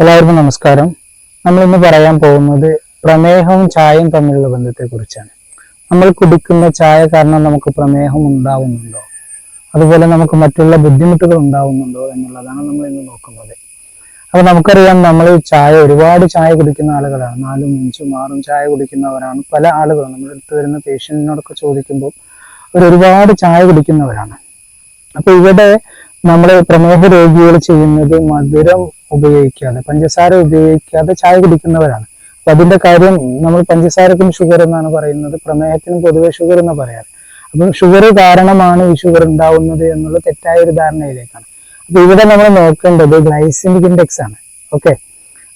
എല്ലാവർക്കും നമസ്കാരം. നമ്മൾ ഇന്ന് പറയാൻ പോകുന്നത് പ്രമേഹവും ചായയും തമ്മിലുള്ള ബന്ധത്തെക്കുറിച്ചാണ്. നമ്മൾ കുടിക്കുന്ന ചായ കാരണം നമുക്ക് പ്രമേഹം ഉണ്ടാവുന്നുണ്ടോ? അതുപോലെ നമുക്ക് മറ്റുള്ള ബുദ്ധിമുട്ടുകൾ ഉണ്ടാവുന്നുണ്ടോ എന്നുള്ളതാണ് നമ്മൾ ഇന്ന് നോക്കുന്നത്. അപ്പൊ നമുക്കറിയാം നമ്മൾ ചായ ഒരുപാട് ചായ കുടിക്കുന്ന ആളുകളാണ്. നാലും അഞ്ചും ആറും ചായ കുടിക്കുന്നവരാണ്. പല ആളുകളും നമ്മുടെ അടുത്ത് വരുന്ന പേഷ്യന്റിനോടൊക്കെ ചോദിക്കുമ്പോൾ അവർ ഒരുപാട് ചായ കുടിക്കുന്നവരാണ്. അപ്പൊ ഇവിടെ നമ്മൾ പ്രമേഹ രോഗികൾ ചെയ്യുന്നത് മധുരം ഉപയോഗിക്കാതെ പഞ്ചസാര ഉപയോഗിക്കാതെ ചായ കുടിക്കുന്നവരാണ്. അപ്പൊ അതിന്റെ കാര്യം നമ്മൾ പഞ്ചസാരക്കും ഷുഗർ എന്നാണ് പറയുന്നത് പ്രമേഹത്തിനും പൊതുവെ ഷുഗർ എന്ന് പറയാറ്. അപ്പം ഷുഗർ കാരണമാണ് ഈ ഷുഗർ ഉണ്ടാവുന്നത് എന്നുള്ള തെറ്റായ ഒരു ധാരണയിലേക്കാണ്. അപ്പൊ ഇവിടെ നമ്മൾ നോക്കേണ്ടത് ഗ്ലൈസിമിക് ഇൻഡെക്സ് ആണ്. ഓക്കെ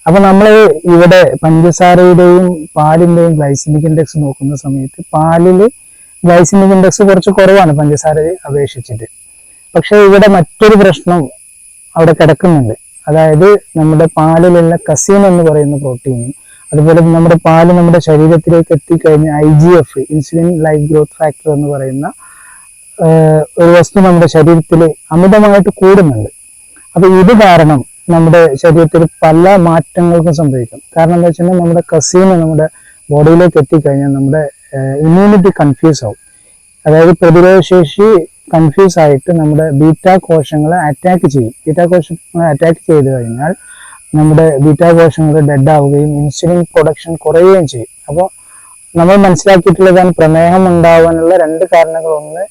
അപ്പൊ നമ്മൾ ഇവിടെ പഞ്ചസാരയുടെയും പാലിന്റെയും ഗ്ലൈസിമിക് ഇൻഡെക്സ് നോക്കുന്ന സമയത്ത് പാലിൽ ഗ്ലൈസിമിക് ഇൻഡെക്സ് കുറച്ച് കുറവാണ് പഞ്ചസാരയെ അപേക്ഷിച്ചിട്ട്. പക്ഷെ ഇവിടെ മറ്റൊരു പ്രശ്നം അവിടെ കിടക്കുന്നുണ്ട്. അതായത് നമ്മുടെ പാലിലുള്ള കസീൻ എന്ന് പറയുന്ന പ്രോട്ടീൻ അതുപോലെ നമ്മുടെ പാൽ നമ്മുടെ ശരീരത്തിലേക്ക് എത്തിക്കഴിഞ്ഞ I G F insulin like growth factor എന്ന് പറയുന്ന ഒരു വസ്തു നമ്മുടെ ശരീരത്തിൽ അമിതമായിട്ട് കൂടുന്നുണ്ട്. അപ്പൊ ഇത് കാരണം നമ്മുടെ ശരീരത്തിൽ പല മാറ്റങ്ങൾക്കും സംഭവിക്കും. കാരണം എന്താ വെച്ചാൽ നമ്മുടെ കസീന് നമ്മുടെ ബോഡിയിലേക്ക് എത്തിക്കഴിഞ്ഞാൽ നമ്മുടെ ഇമ്മ്യൂണിറ്റി കൺഫ്യൂസ് ആവും. അതായത് പ്രതിരോധശേഷി കൺഫ്യൂസ് ആയിട്ട് നമ്മുടെ ബീറ്റ കോശങ്ങളെ അറ്റാക്ക് ചെയ്യും. ബീറ്റ കോശങ്ങളെ അറ്റാക്ക് ചെയ്ത് കഴിഞ്ഞാൽ നമ്മുടെ ബീറ്റ കോശങ്ങൾ ഡെഡ് ആവുകയും ഇൻസുലിൻ പ്രൊഡക്ഷൻ കുറയുകയും ചെയ്യും. അപ്പോൾ നമ്മൾ മനസ്സിലാക്കിയിട്ടുള്ളതാണ് പ്രമേഹം ഉണ്ടാവാനുള്ള രണ്ട് കാരണങ്ങൾ. ഒന്ന്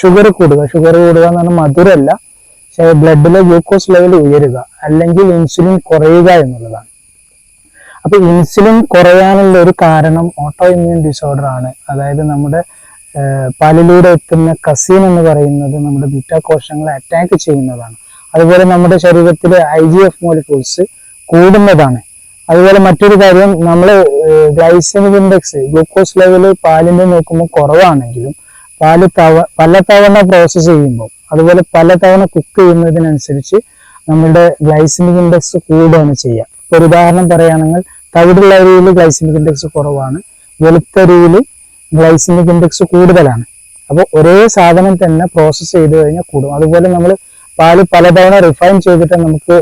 ഷുഗർ കൂടുക. ഷുഗർ കൂടുക എന്ന് പറഞ്ഞാൽ മധുരമല്ല. പക്ഷേ ബ്ലഡിലെ ഗ്ലൂക്കോസ് ലെവൽ ഉയരുക അല്ലെങ്കിൽ ഇൻസുലിൻ കുറയുക എന്നുള്ളതാണ്. അപ്പൊ ഇൻസുലിൻ കുറയാനുള്ള ഒരു കാരണം ഓട്ടോ ഇമ്മ്യൂൺ ഡിസോർഡർ ആണ്. അതായത് നമ്മുടെ പാലിലൂടെ എത്തുന്ന കസീൻ എന്ന് പറയുന്നത് നമ്മുടെ ബീറ്റ കോശങ്ങളെ അറ്റാക്ക് ചെയ്യുന്നതാണ്. അതുപോലെ നമ്മുടെ ശരീരത്തിലെ ഐ ജി എഫ് മോളിക്യൂൾസ് കൂടുന്നതാണ്. അതുപോലെ മറ്റൊരു കാര്യം നമ്മൾ ഗ്ലൈസമിക് ഇൻഡെക്സ് ഗ്ലൂക്കോസ് ലെവൽ പാലിന്റെ നോക്കുമ്പോൾ കുറവാണെങ്കിലും പാൽ തവ പല തവണ പ്രോസസ്സ് ചെയ്യുമ്പോൾ അതുപോലെ പല തവണ കുക്ക് ചെയ്യുന്നതിനനുസരിച്ച് നമ്മുടെ ഗ്ലൈസമിക് ഇൻഡെക്സ് കൂടുകയാണ് ചെയ്യുക. ഇപ്പൊ ഒരു ഉദാഹരണം പറയുകയാണെങ്കിൽ തവിടുള്ള അരിയിൽ ഗ്ലൈസമിക് ഇൻഡെക്സ് കുറവാണ്. വെളുത്തരിയിൽ ഗ്ലൈസമിക് ഇൻഡെക്സ് കൂടുതലാണ്. അപ്പോൾ ഒരേ സാധനം തന്നെ പ്രോസസ്സ് ചെയ്ത് കഴിഞ്ഞാൽ കൂടും. അതുപോലെ നമ്മൾ പാൽ പലതവണ റിഫൈൻ ചെയ്തിട്ട് നമുക്ക്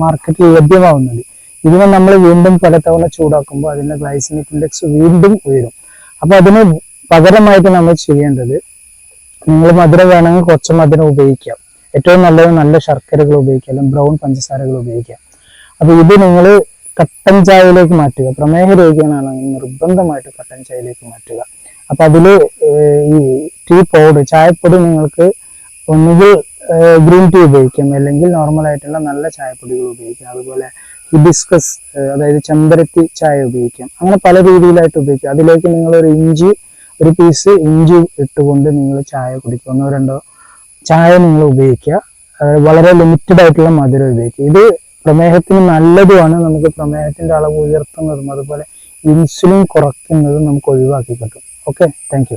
മാർക്കറ്റിൽ ലഭ്യമാവുന്നത് ഇതിനെ നമ്മൾ വീണ്ടും പലതവണ ചൂടാക്കുമ്പോൾ അതിന്റെ ഗ്ലൈസിമിക് ഇൻഡെക്സ് വീണ്ടും ഉയരും. അപ്പോൾ അതിന് പകരമായിട്ട് നമ്മൾ ചെയ്യേണ്ടത് നിങ്ങൾ മധുരം വേണമെങ്കിൽ കുറച്ച് മധുരം ഉപയോഗിക്കാം. ഏറ്റവും നല്ലത് നല്ല ശർക്കരകൾ ഉപയോഗിക്കാം. അല്ലെങ്കിൽ ബ്രൗൺ പഞ്ചസാരകൾ ഉപയോഗിക്കാം. അപ്പോൾ ഇത് നിങ്ങൾ കട്ടൻ ചായയിലേക്ക് മാറ്റുക. പ്രമേഹ രോഗിയാണ് നിർബന്ധമായിട്ട് കട്ടൻ ചായയിലേക്ക് മാറ്റുക. അപ്പൊ അതിൽ ഈ ടീ പൗഡർ ചായപ്പൊടി നിങ്ങൾക്ക് ഒന്നുകിൽ ഗ്രീൻ ടീ ഉപയോഗിക്കാം. അല്ലെങ്കിൽ നോർമൽ ആയിട്ടുള്ള നല്ല ചായപ്പൊടികൾ ഉപയോഗിക്കാം. അതുപോലെ ഹിബിസ്കസ് അതായത് ചെമ്പരത്തി ചായ ഉപയോഗിക്കാം. അങ്ങനെ പല രീതിയിലായിട്ട് ഉപയോഗിക്കാം. അതിലേക്ക് നിങ്ങൾ ഒരു ഇഞ്ചി ഒരു പീസ് ഇഞ്ചി ഇട്ടുകൊണ്ട് നിങ്ങൾ ചായ കുടിക്കുക. ഒന്നോ രണ്ടോ ചായ നിങ്ങൾ ഉപയോഗിക്കുക. വളരെ ലിമിറ്റഡ് ആയിട്ടുള്ള മധുരം ഉപയോഗിക്കുക. ഇത് പ്രമേഹത്തിന് നല്ലതുമാണ് നമുക്ക് പ്രമേഹത്തിന്റെ അളവ് ഉയർത്തുന്നതും അതുപോലെ ഇൻസുലിൻ കുറയ്ക്കുന്നതും നമുക്ക് ഒഴിവാക്കി കിട്ടും. Okay thank